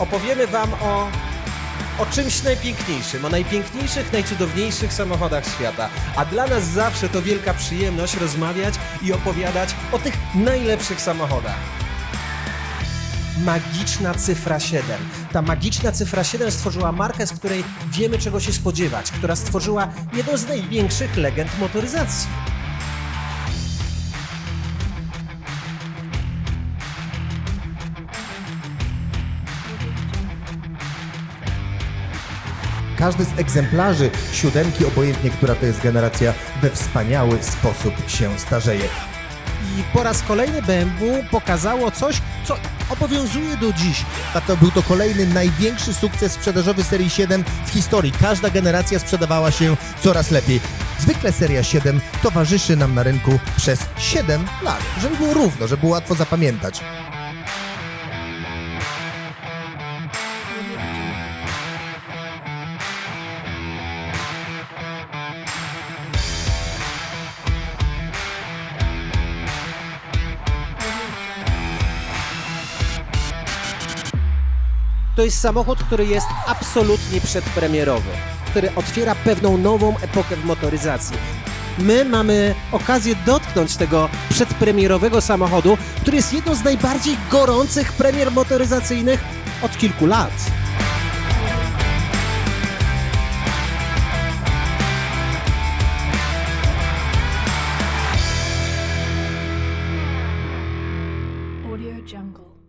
opowiemy Wam o, o czymś najpiękniejszym, o najpiękniejszych, najcudowniejszych samochodach świata. A dla nas zawsze to wielka przyjemność rozmawiać i opowiadać o tych najlepszych samochodach. Magiczna cyfra 7. Ta magiczna cyfra 7 stworzyła markę, z której wiemy czego się spodziewać, która stworzyła jedną z największych legend motoryzacji. Każdy z egzemplarzy siódemki, obojętnie która to jest generacja, we wspaniały sposób się starzeje. I po raz kolejny BMW pokazało coś, co obowiązuje do dziś. A to był to kolejny największy sukces sprzedażowy serii 7 w historii. Każda generacja sprzedawała się coraz lepiej. Zwykle seria 7 towarzyszy nam na rynku przez 7 lat, żeby było równo, żeby było łatwo zapamiętać. To jest samochód, który jest absolutnie przedpremierowy, który otwiera pewną nową epokę w motoryzacji. My mamy okazję dotknąć tego przedpremierowego samochodu, który jest jedną z najbardziej gorących premier motoryzacyjnych od kilku lat. Audio Jungle.